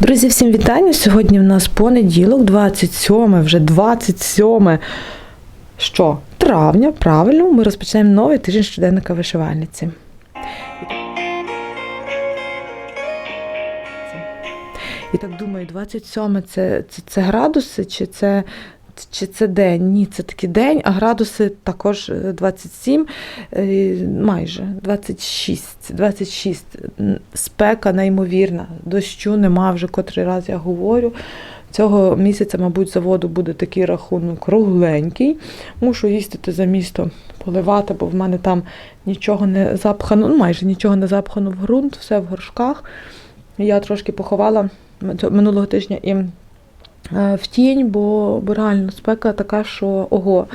Друзі, всім вітання. Сьогодні в нас понеділок, 27, вже 27 що? Травня, правильно, ми розпочнемо новий тиждень щоденника вишивальниці. І так думаю, 27 це, це, це градуси, чи це, чи це день? Ні, це такий день, а градуси також е, 27, е, майже 26. 26. Спека неймовірна. Дощу нема вже котрий раз я говорю. Цього місяця, мабуть, заводу буде такий рахунок кругленький. Мушу їздити за місто поливати, бо в мене там нічого не запхано, ну майже нічого не запхано в ґрунт, все в горшках. Я трошки поховала минулого тижня і е, в тінь, бо, бо реально спека така, що ого.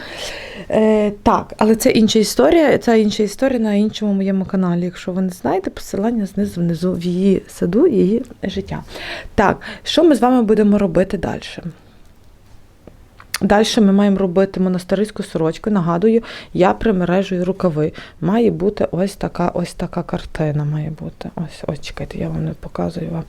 Е, так, але це інша історія. Це інша історія на іншому моєму каналі. Якщо ви не знаєте, посилання знизу внизу в її саду її життя. Так, що ми з вами будемо робити далі? Далі ми маємо робити монастириську сорочку. Нагадую, я примережую рукави. Має бути ось така ось така картина. Має бути. Ось, ось, чекайте, я вам не показую вам.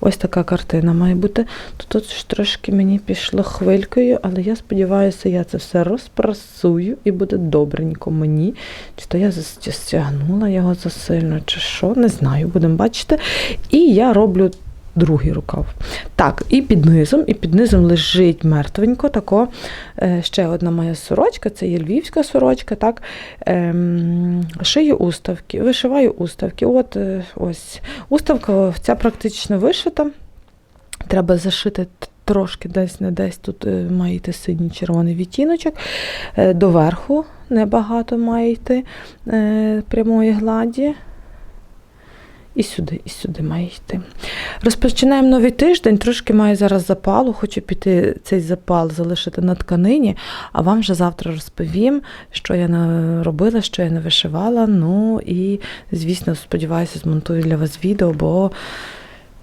Ось така картина має бути. Тут ж трошки мені пішло хвилькою, але я сподіваюся, я це все розпрасую і буде добренько мені. Чи то я стягнула його засильно, чи що, не знаю, будемо бачити. І я роблю другий рукав. Так, і під низом, і під низом лежить мертвенько. Тако е, ще одна моя сорочка, це є львівська сорочка. Так, ем, шию уставки, вишиваю уставки. От е, ось уставка ця практично вишита. Треба зашити трошки десь не десь тут е, має синій червоний відтіночок. Доверху небагато має йти прямої гладі. І сюди, і сюди має йти. Розпочинаємо новий тиждень, трошки маю зараз запалу, хочу піти цей запал залишити на тканині, а вам вже завтра розповім, що я робила, що я не вишивала. Ну і, звісно, сподіваюся, змонтую для вас відео, бо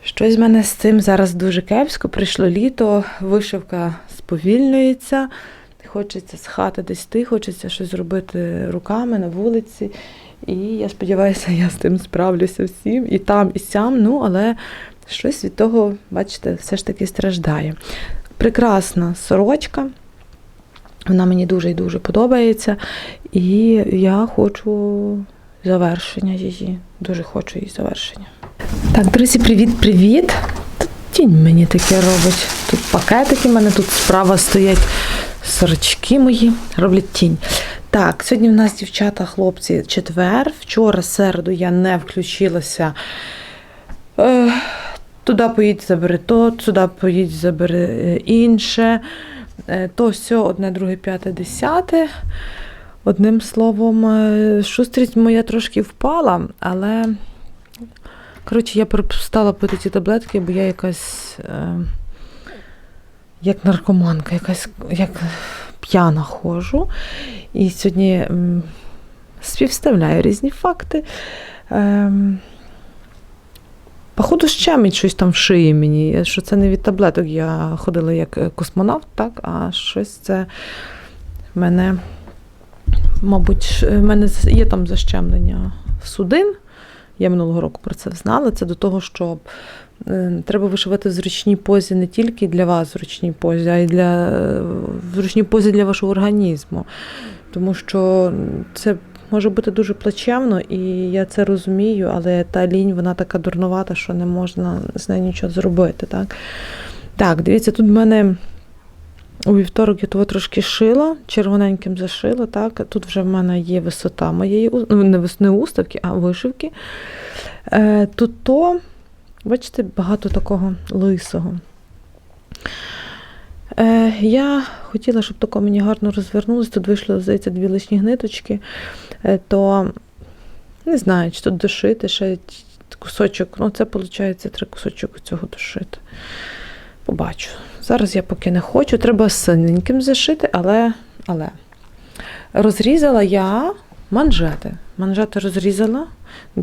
щось в мене з цим зараз дуже кепсько. Прийшло літо, вишивка сповільнюється. Хочеться з хати десь йти, хочеться щось зробити руками на вулиці. І я сподіваюся, я з тим справлюся всім, і там, і сям. Ну, але щось від того, бачите, все ж таки страждає. Прекрасна сорочка. Вона мені дуже і дуже подобається. І я хочу завершення її. Дуже хочу її завершення. Так, друзі, привіт-привіт. Тінь мені таке робить. Тут пакетики, в мене тут справа стоять сорочки мої, роблять тінь. Так, сьогодні в нас дівчата, хлопці, четвер. Вчора, середу, я не включилася. Е, туди поїдь, забери то, сюди поїдь, забери е, інше. Е, то все, одне, друге, п'яте, десяте. Одним словом, шустрість моя трошки впала, але. Коротше, я перестала пити ці таблетки, бо я якась. Як наркоманка, якась як п'яна ходжу. І сьогодні співставляю різні факти. Ем, Походу, щемить щось там в шиї мені, що це не від таблеток. Я ходила як е, космонавт, так, а щось це в мене, мабуть, в мене є там защемлення судин. Я минулого року про це знала. Це до того, що е, треба вишивати в зручній позі не тільки для вас в зручній позі, а й для в зручній позі для вашого організму. Тому що це може бути дуже плачевно, і я це розумію, але та лінь вона така дурнувата, що не можна з нею нічого зробити. Так, так дивіться, тут в мене. У вівторок я того трошки шила, червоненьким зашила, так. Тут вже в мене є висота моєї ну, не уставки, а вишивки. Е, тут то, бачите, багато такого лисого. Е, я хотіла, щоб тако мені гарно розвернулося. Тут вийшло, здається, дві лишні гниточки. Е, то не знаю, чи тут дошити ще кусочок. Ну, це виходить три кусочок цього дошити. Побачу. Зараз я поки не хочу. Треба синеньким зашити, але, але розрізала я манжети. Манжети розрізала,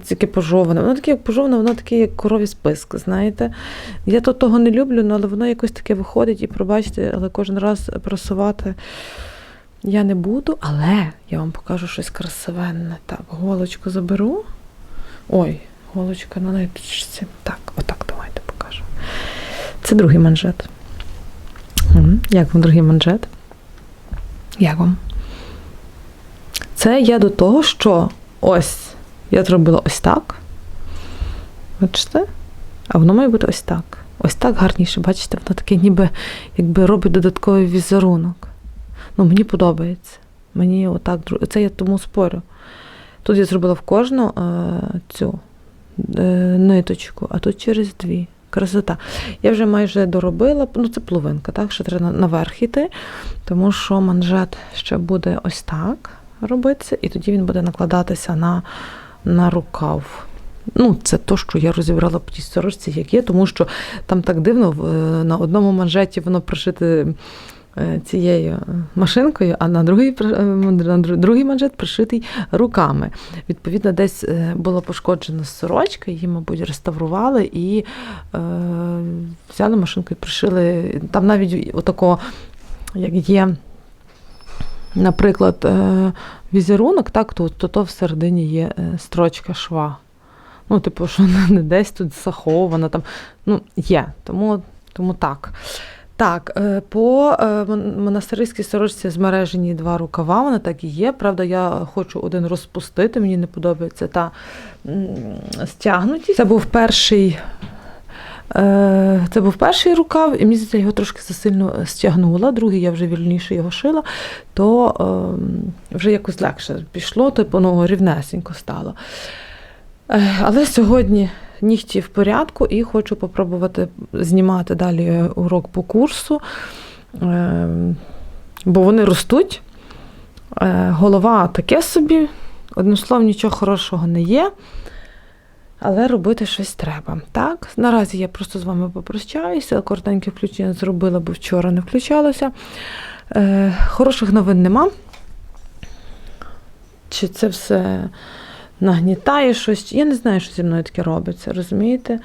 таке пожоване. Воно таке як пожоване, воно таке, як корові список, знаєте. Я то того не люблю, ну, але воно якось таке виходить, і пробачте, але кожен раз просувати я не буду, але я вам покажу щось красивенне. Так, голочку заберу. Ой, голочка на ниточці. Так, отак. Це другий манжет. Як вам другий манжет? Як вам? Це я до того, що ось я зробила ось так. Бачите? А воно має бути ось так. Ось так гарніше, бачите, воно таке ніби якби робить додатковий візерунок. Ну, мені подобається. Мені отак Це я тому спорю. Тут я зробила в кожну е, цю е, ниточку, а тут через дві. Красота. Я вже майже доробила, ну це половинка, так? Ще треба наверх йти, тому що манжет ще буде ось так робитися, і тоді він буде накладатися на, на рукав. Ну, це то, що я розібрала по тій сорочці, як є, тому що там так дивно, е, на одному манжеті воно пришите цією машинкою, а на другий, е, на другий манжет пришитий руками. Відповідно, десь е, була пошкоджена сорочка, її, мабуть, реставрували і е, взяли машинку і пришили. Там навіть отако, як є, наприклад, е, візерунок, так, то, то, то всередині є е, строчка шва. Ну, типу, що не десь тут захована, там, ну, є, тому, тому так. Так, е, по е, монастирській сорочці змережені два рукава, вони так і є. Правда, я хочу один розпустити, мені не подобається та стягнутість. Це був перший. е, Це був перший рукав, і мені здається, його трошки засильно стягнула. Другий я вже вільніше його шила, то ем, вже якось легше пішло, типу, ну, рівнесенько стало. Але сьогодні нігті в порядку і хочу попробувати знімати далі урок по курсу, е, бо вони ростуть. Е, Голова таке собі, одним словом, нічого хорошого не є. Але робити щось треба. Так, наразі я просто з вами попрощаюся. Коротеньке включення зробила, бо вчора не включалося. Е, хороших новин нема. Чи це все нагнітає щось? Я не знаю, що зі мною таке робиться, розумієте?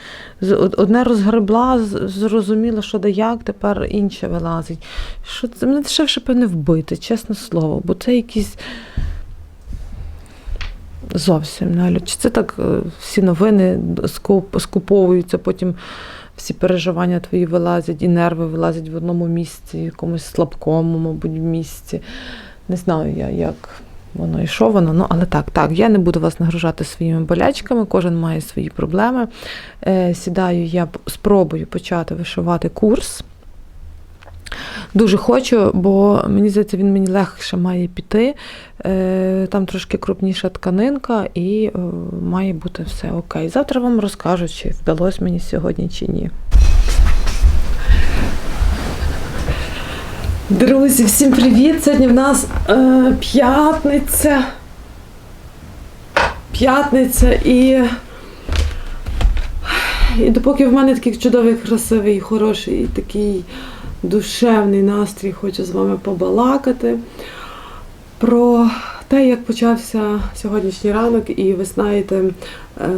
Одне розгребла, зрозуміла, що да як, тепер інше вилазить. Що це мене дешевше певне вбити, чесне слово, бо це якісь. Зовсім Налю. Чи це так е, всі новини скуповуються, потім всі переживання твої вилазять, і нерви вилазять в одному місці, якомусь слабкому, мабуть, місці. Не знаю я, як воно і що воно. Ну, але так, так, я не буду вас нагружати своїми болячками, кожен має свої проблеми. Е, сідаю, я спробую почати вишивати курс. Дуже хочу, бо мені здається, він мені легше має піти. Е, Там трошки крупніша тканинка, і е, має бути все окей. Завтра вам розкажу, чи вдалося мені сьогодні чи ні. Друзі, всім привіт! Сьогодні в нас е, п'ятниця. П'ятниця і. І допоки в мене такий чудовий, красивий, хороший і такий душевний настрій, хочу з вами побалакати про те, як почався сьогоднішній ранок, і ви знаєте, е,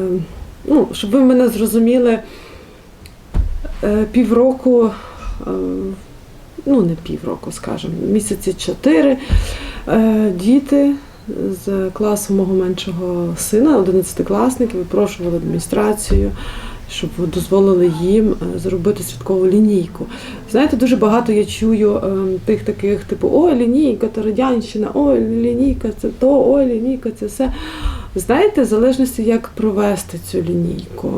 ну, щоб ви мене зрозуміли, е, півроку, е, ну не півроку, скажімо, місяці чотири, е, діти з класу мого меншого сина, 11-класники, випрошували адміністрацію, щоб дозволили їм е, зробити святкову лінійку. Знаєте, дуже багато я чую е, тих таких, типу, ой, лінійка, то радянщина, ой, лінійка, це то, ой, лінійка, це все. Знаєте, в залежності, як провести цю лінійку.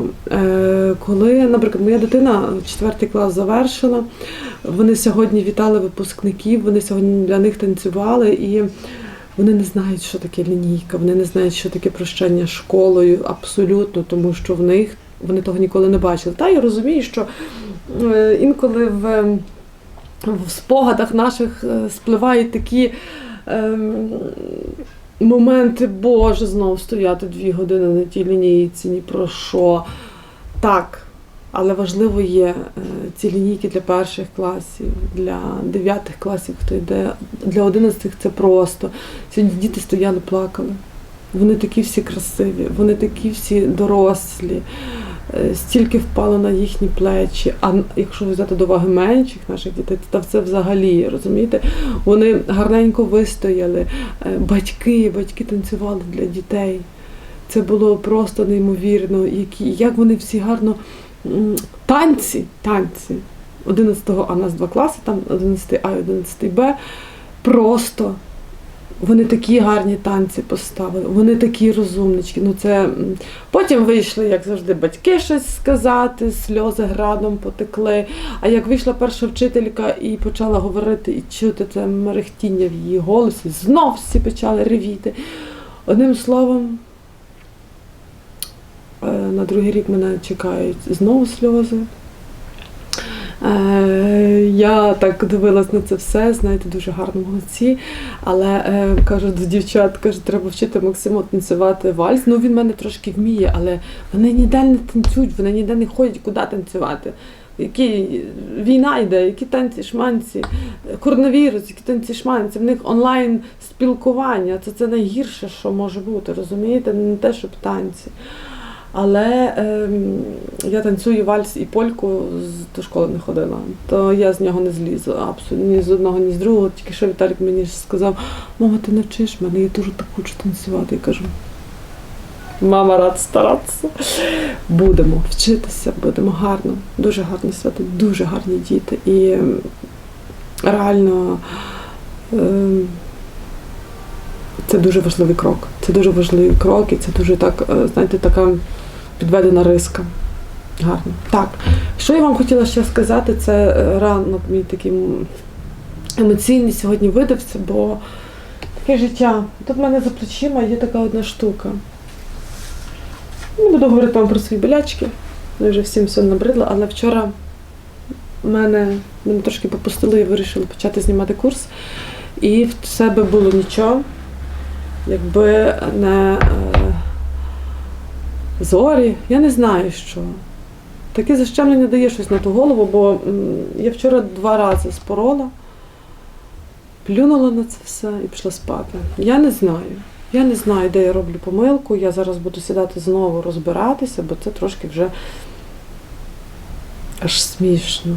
Коли, наприклад, моя дитина четвертий клас завершила, вони сьогодні вітали випускників, вони сьогодні для них танцювали і. Вони не знають, що таке лінійка, вони не знають, що таке прощання школою, абсолютно, тому що в них вони того ніколи не бачили. Та я розумію, що е, інколи в, в спогадах наших е, спливають такі ем, моменти, Боже, знов стояти дві години на тій лінійці, ні про що. Так, але важливо є е, ці лінійки для перших класів, для дев'ятих класів, хто йде, для одинадцятих це просто. Сьогодні діти стояли, плакали. Вони такі всі красиві, вони такі всі дорослі, е, стільки впало на їхні плечі. А якщо взяти до уваги менших наших дітей, то це взагалі, розумієте, вони гарненько вистояли. Е, Батьки, батьки танцювали для дітей. Це було просто неймовірно, які, як вони всі гарно танці, танці 11-го, а у нас два класи, там 11 А і 11 Б. Просто вони такі гарні танці поставили, вони такі розумнички. Ну це потім вийшли, як завжди, батьки щось сказати, сльози градом потекли. А як вийшла перша вчителька і почала говорити і чути це мерехтіння в її голосі, знов всі почали ревіти. Одним словом, на другий рік мене чекають знову сльози. Е, Я так дивилась на це все, знаєте, дуже гарно молодці. Але е, кажу до дівчат, кажу, треба вчити Максиму танцювати вальс. Ну він мене трошки вміє, але вони ніде не танцюють, вони ніде не ходять, куди танцювати. Які війна йде, які танці шманці, коронавірус, які танці шманці, в них онлайн спілкування. Це, це найгірше, що може бути, розумієте? Не те, щоб танці. Але ем, я танцюю вальс і польку з до школи не ходила, то я з нього не злізу абсолютно ні з одного, ні з другого. Тільки що Віталік мені сказав, мама, ти навчиш мене, я дуже так хочу танцювати. Я кажу, мама рад старатися. Будемо вчитися, будемо гарно, дуже гарні свята, дуже гарні діти. І ем, реально ем, це дуже важливий крок. Це дуже важливий крок, і це дуже так, е, знаєте, така підведена риска. Гарно. Так, що я вам хотіла ще сказати, це е, ранок мій такий емоційний сьогодні видався, бо таке життя. Тут в мене за плечима є така одна штука. Не буду говорити вам про свої болячки, я вже всім все набридло, але вчора мене, мене трошки попустили і вирішили почати знімати курс. І в себе було нічого, якби не е, зорі, я не знаю що. Таке защемлення дає щось на ту голову, бо я вчора два рази спорола, плюнула на це все і пішла спати. Я не знаю. Я не знаю, де я роблю помилку. Я зараз буду сідати знову розбиратися, бо це трошки вже аж смішно.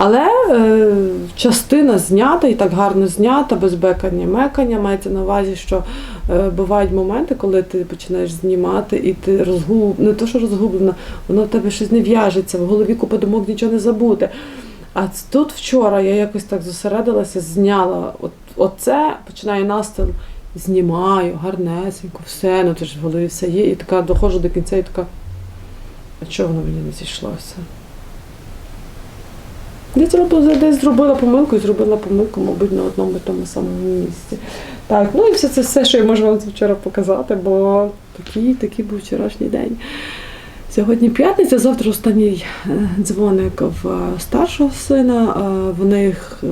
Але е, частина знята і так гарно знята, без бекання, мекання. Мається на увазі, що е, бувають моменти, коли ти починаєш знімати, і ти розгуб... не то, що розгублена, воно в тебе щось не в'яжеться, в голові купа думок нічого не забути. А тут вчора я якось так зосередилася, зняла от, оце, починаю настил, знімаю гарнесенько, все, ну то ж в голові все є, і така доходжу до кінця і така, а чого воно мені не зійшлося? Десь, роб- десь зробила помилку і зробила помилку, мабуть, на одному і тому самому місці. Так, ну і все це все, що я можу вам вчора показати, бо такий, такий був вчорашній день. Сьогодні п'ятниця, завтра останній е, дзвоник в е, старшого сина. Е, В них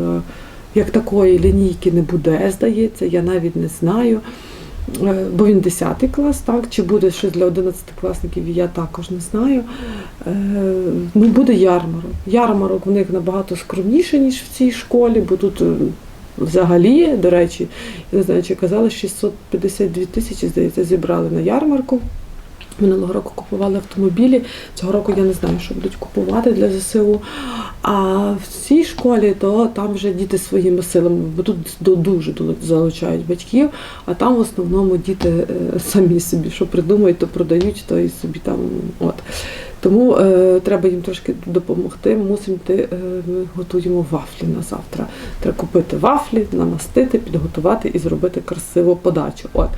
як такої лінійки не буде, здається, я навіть не знаю. Е, Бо він 10 клас, так? Чи буде щось для 11 класників, я також не знаю. Е, Ну, буде ярмарок. Ярмарок в них набагато скромніше, ніж в цій школі, бо тут е, взагалі, до речі, я не знаю, чи казали, 652 тисячі, здається, зібрали на ярмарку. Минулого року купували автомобілі. Цього року я не знаю, що будуть купувати для ЗСУ. А в цій школі то там вже діти своїми силами, бо тут дуже залучають батьків, а там в основному діти е, самі собі що придумають, то продають, то і собі там. От. Тому е, треба їм трошки допомогти. Мусимо е, готуємо вафлі на завтра. Треба купити вафлі, намастити, підготувати і зробити красиву подачу. От.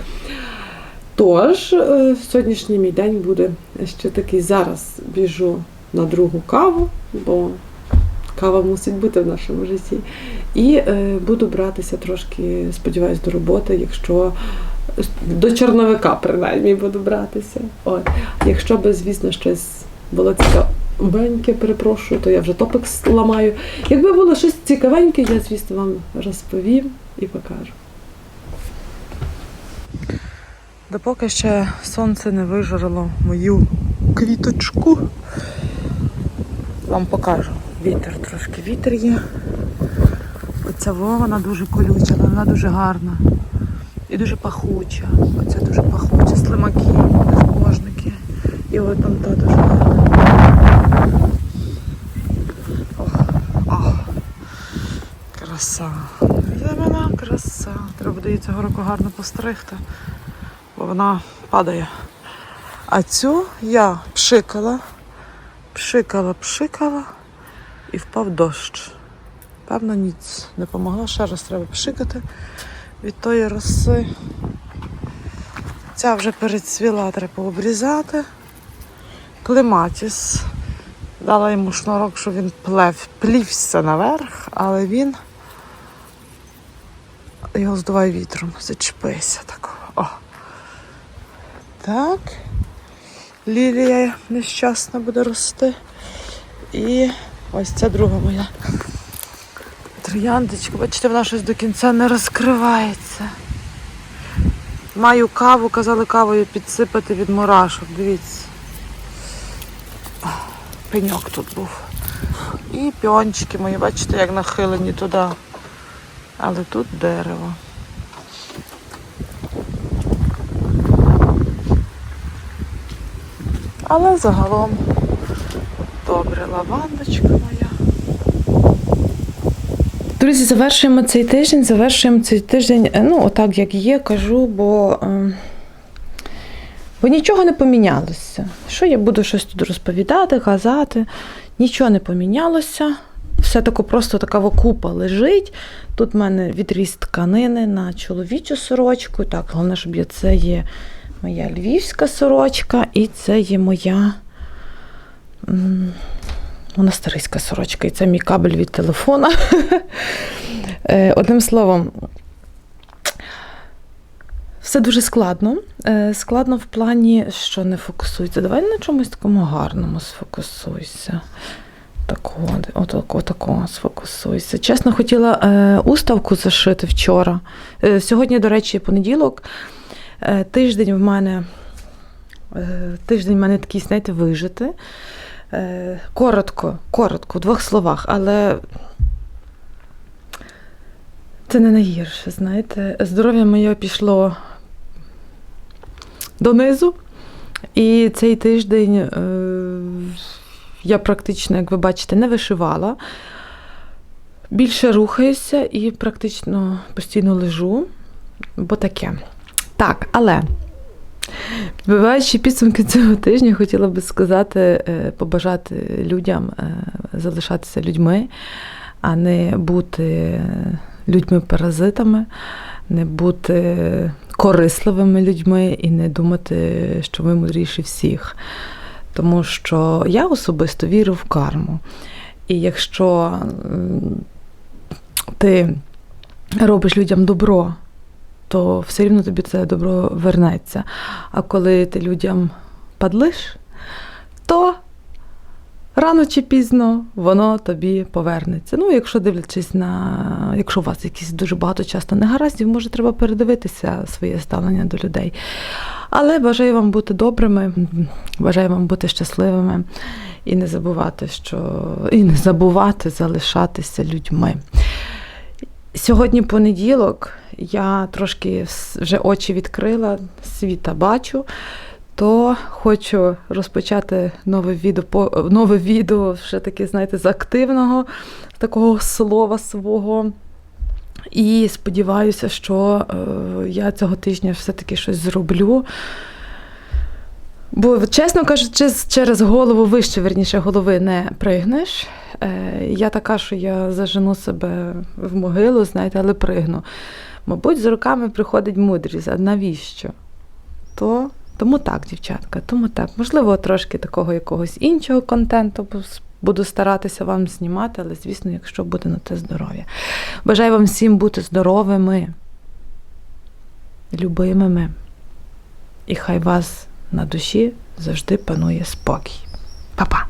Тож, е, сьогоднішній мій день буде ще такий. Зараз біжу на другу каву, бо кава мусить бути в нашому житті. І е, буду братися трошки, сподіваюсь, до роботи, якщо до чорновика, принаймні, буду братися. От. Якщо би, звісно, щось було цікавеньке, перепрошую, то я вже топик ламаю. Якби було щось цікавеньке, я, звісно, вам розповім і покажу. Допоки ще сонце не вижарило мою квіточку, вам покажу. Вітер трошки вітер є. Оця вона дуже колюча, але вона дуже гарна. І дуже пахуча. Оця дуже пахуча. Слимаки, безбожники. І от там та дуже гарна. Краса. Зелена краса. Треба буде її цього року гарно постригти бо вона падає. А цю я пшикала Пшикала, пшикала і впав дощ. Певно, ніц не помогла. Ще раз треба пшикати від тої роси. Ця вже перецвіла, треба обрізати. Клематіс. Дала йому шнурок, щоб він плев, плівся наверх, але він його здуває вітром, зачепися такого. О. Так. Лілія нещасна буде рости. І ось ця друга моя трояндочка. Бачите, вона щось до кінця не розкривається. Маю каву, казали кавою підсипати від мурашок. Дивіться. Пеньок тут був. І піончики мої, бачите, як нахилені туди. Але тут дерево. Але загалом добре, лавандочка моя. Друзі, завершуємо цей тиждень. Завершуємо цей тиждень, е, ну, отак як є, кажу, бо, е, бо нічого не помінялося. Що я буду щось тут розповідати, казати? Нічого не помінялося. Все тако просто така купа лежить. Тут в мене відріз тканини на чоловічу сорочку. Так, головне, щоб я це є моя львівська сорочка, і це є моя монастириська сорочка. І це мій кабель від телефона. Е, Одним словом, все дуже складно. Е, Складно в плані, що не фокусується. Давай на чомусь такому гарному сфокусуйся. Такого, отако, отако сфокусуйся. Чесно, хотіла е, уставку зашити вчора. Е, сьогодні, до речі, понеділок. Е, тиждень в мене е, тиждень в мене такий, знаєте, вижити. Е, коротко, коротко, в двох словах, але це не найгірше, знаєте. Здоров'я моє пішло донизу. І цей тиждень я практично, як ви бачите, не вишивала. Більше рухаюся і практично постійно лежу, бо таке. Так, але підбиваючи підсумки цього тижня, хотіла би сказати, е, побажати людям е, залишатися людьми, а не бути людьми-паразитами, не бути корисливими людьми і не думати, що ви мудріші всіх. Тому що я особисто вірю в карму. І якщо ти робиш людям добро, то все рівно тобі це добро вернеться. А коли ти людям падлиш, то рано чи пізно воно тобі повернеться. Ну, якщо дивлячись на, якщо у вас якісь дуже багато часто негараздів, може треба передивитися своє ставлення до людей. Але бажаю вам бути добрими, бажаю вам бути щасливими і не забувати, що і не забувати залишатися людьми. Сьогодні понеділок, я трошки вже очі відкрила, світа бачу, то хочу розпочати нове відео, нове відео вже таки, знаєте, з активного такого слова свого. І сподіваюся, що е, я цього тижня все-таки щось зроблю. Бо, чесно кажучи, через голову вище, верніше, голови не пригнеш. Е, я така, що я зажену себе в могилу, знаєте, але пригну. Мабуть, з роками приходить мудрість. А навіщо? То, тому так, дівчатка, тому так. Можливо, трошки такого якогось іншого контенту буду старатися вам знімати, але, звісно, якщо буде на те здоров'я. Бажаю вам всім бути здоровими, любимими. І хай вас на душі завжди панує спокій. Па-па!